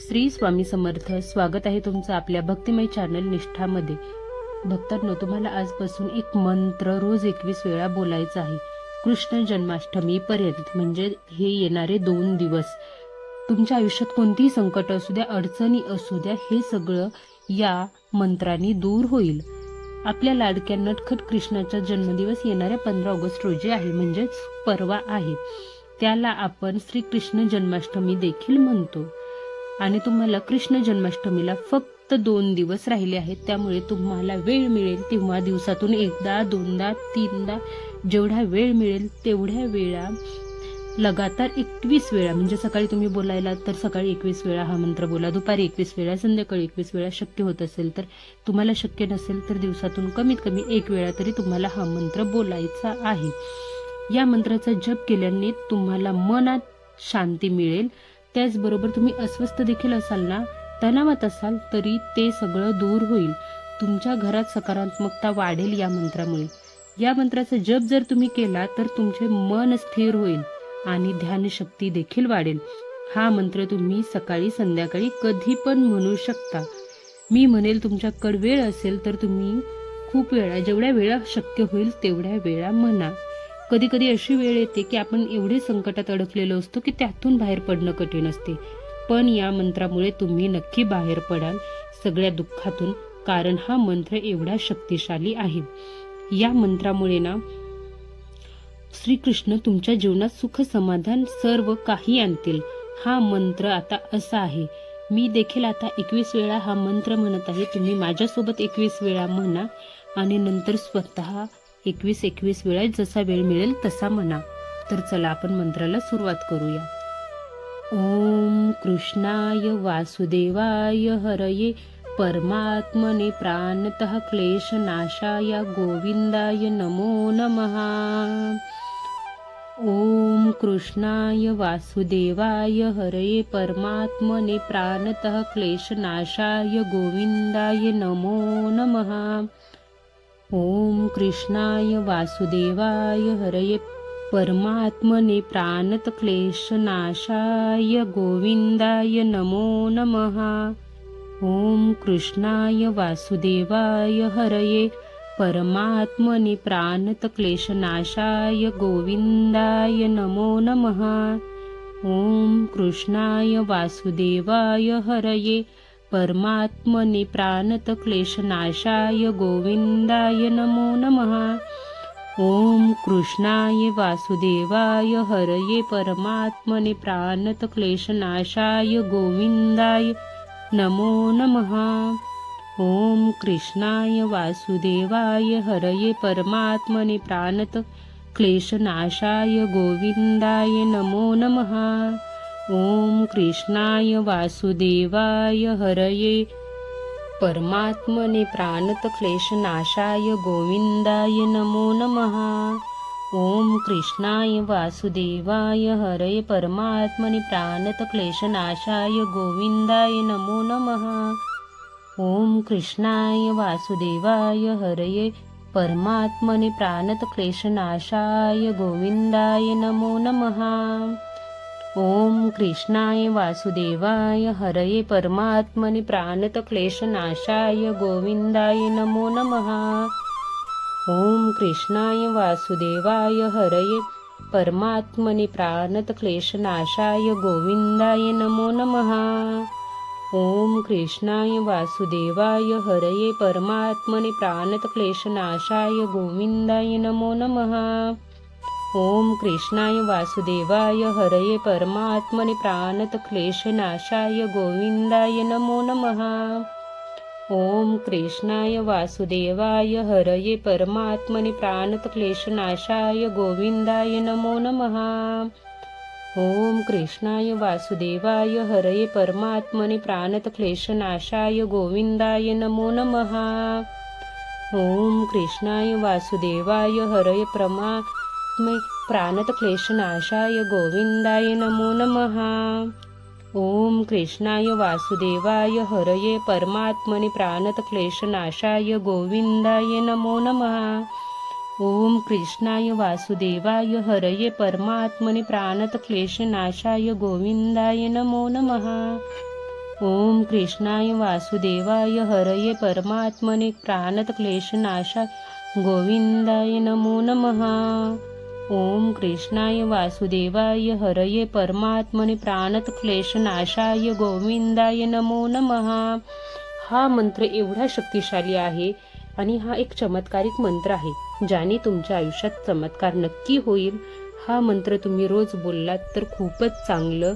श्री स्वामी समर्थ स्वागत आहे तुमचं आपल्या भक्तिमय चॅनल निष्ठामध्ये. भक्तांनो तुम्हाला आजपासून एक मंत्र रोज एकवीस वेळा बोलायचा आहे. कृष्ण जन्माष्टमीपर्यंत म्हणजे हे येणारे दोन दिवस. तुमच्या आयुष्यात कोणतीही संकट असू द्या अडचणी असू द्या हे सगळं या मंत्राने दूर होईल. आपल्या लाडक्या नटखट कृष्णाचा जन्मदिवस येणाऱ्या पंधरा ऑगस्ट रोजी आहे म्हणजेच परवा आहे. त्याला आपण श्रीकृष्ण जन्माष्टमी देखील म्हणतो. आणि तुम्हाला कृष्ण जन्माष्टमीला फक्त दोन दिवस राहिले आहेत. त्यामुळे तुम्हाला वेळ मिळेल तेव्हा दिवसातून एकदा दोनदा तीनदा जेवढा वेळ मिळेल तेवढ्या वेळा. लगातार एकवीस वेळा म्हणजे सकाळी तुम्ही बोलायला तर सकाळी एकवीस वेळा हा मंत्र बोला. दुपारी एकवीस वेळा संध्याकाळी एकवीस वेळा शक्य होत असेल तर तुम्हाला शक्य नसेल तर दिवसातून कमीत कमी एक वेळा तरी तुम्हाला हा मंत्र बोलायचा आहे. या मंत्राचा जप केल्याने तुम्हाला मनात शांती मिळेल. त्याचबरोबर तुम्ही अस्वस्थ देखील असाल ना तणावात असाल तरी ते सगळं दूर होईल. तुमच्या घरात सकारात्मकता वाढेल या मंत्रामुळे. या मंत्राचा जप जर तुम्ही केला तर तुमचे मन स्थिर होईल आणि ध्यानशक्ती देखील वाढेल. हा मंत्र तुम्ही सकाळी संध्याकाळी कधी पण म्हणू शकता. मी म्हणेल तुमच्याकडे वेळ असेल तर तुम्ही खूप वेळा जेवढ्या वेळा शक्य होईल तेवढ्या वेळा म्हणा. कधी कधी अशी वेळ येते की आपण एवढे संकटात अडकलेलो असतो की त्यातून बाहेर पडणं कठीण असते. पण या मंत्रामुळे तुम्ही नक्की बाहेर पडाल. सगळ्या दुःखातून कारण हा मंत्र एवढा शक्तिशाली आहे. या मंत्रामुळे ना श्रीकृष्ण तुमच्या जीवनात सुख समाधान सर्व काही आणतील. हा मंत्र आता असा आहे. मी देखील आता एकवीस वेळा हा मंत्र म्हणत आहे. तुम्ही माझ्यासोबत एकवीस वेळा म्हणा आणि नंतर स्वतः एकवीस एकवीस वेळा जसा वेळ मिळेल तसा म्हणा. तर चला आपण मंत्राला सुरुवात करूया. ओम कृष्णाय वासुदेवाय हरये. परमात्मने प्राणतः क्लेशनाशाय गोविंदाय नमो नमहा ओम कृष्णाय वासुदेवाय हरये. परमात्मने प्राणतः क्लेशनाशाय गोविंदाय नमो नमः. ओम कृष्णाय वासुदेवाय हरये परमात्मने प्राणत क्लेशनाशाय गोविंदाय नमो नमः। ओम कृष्णाय वासुदेवाय हरये परमात्मने प्राणत क्लेशनाशाय गोविंदाय नमो नमः। ओम कृष्णाय वासुदेवाय हरये परमात्मने प्राणत क्लेशनाशाय गोविंदाय नमो नमः। ओम कृष्णाय वासुदेवाय हरये परमात्मने प्राणत क्लेशनाशाय गोविंदाय नमो नमः। ओम कृष्णाय वासुदेवाय हरये परमात्मने प्राणत क्लेशनाशाय गोविंदाय नमो नमः। ओम कृष्णाय वासुदेवाय हरये. परमात्मने प्राणत गोविन्दाय गोविंदाय नमो नमः. ओम कृष्णाय वासुदेवाय हरये. परमात्मने प्राणत गोविन्दाय गोविंदाय नमो नमः. ओम कृष्णाय वासुदेवाय हरये. परमात्मने प्राणत गोविन्दाय गोविंदाय नमो नमः. ओम कृष्णाय वासुदेवाय हरये परमात्मने प्राणत क्लेशनाशाय गोविंदाय नमो नमः। ओम कृष्णाय वासुदेवाय हरये परमात्मने प्राणत क्लेशनाशाय गोविंदाय नमो नमः। ओम कृष्णाय वासुदेवाय हरये परमात्मने प्राणत क्लेशनाशाय गोविंदाय नमो नमः। ओम कृष्णाय वासुदेवाय हरये परमात्मने प्राणत क्लेशनाशाय गोविंदाय नमो नमः। ओम कृष्णाय वासुदेवाय हरये परमात्मने प्राणत क्लेशनाशाय गोविंदाय नमो नमः। ओम कृष्णाय वासुदेवाय हरये परमात्मने प्राणत क्लेशनाशाय गोविंदाय नमो नमः। ओम कृष्णाय वासुदेवाय हरये प्रमा प्राणत क्लेशनाशाय गोविंदाय नमो नमः। ओम कृष्णाय वासुदेवाय हरये परमात्मने प्राणतक्लेशनाशाय गोविंदाय नमो नमः। ओम कृष्णाय वासुदेवाय हरये परमात्मने प्राणतक्लेशनाशाय गोविंदाय नमो नमः। ओम कृष्णाय वासुदेवाय हरये परमात्मने प्राणतक्लेशनाशाय गोविंदाय नमो नमः। ओम कृष्णाय वासुदेवाय हरये परमात्मने प्राणत क्लेशनाशाय गोविंदाय नमो नमः. हा मंत्र एवढा शक्तिशाली आहे आणि हा एक चमत्कारिक मंत्र आहे ज्याने तुमच्या आयुष्यात चमत्कार नक्की होईल. हा मंत्र तुम्ही रोज बोललात तर खूपच चांगलं.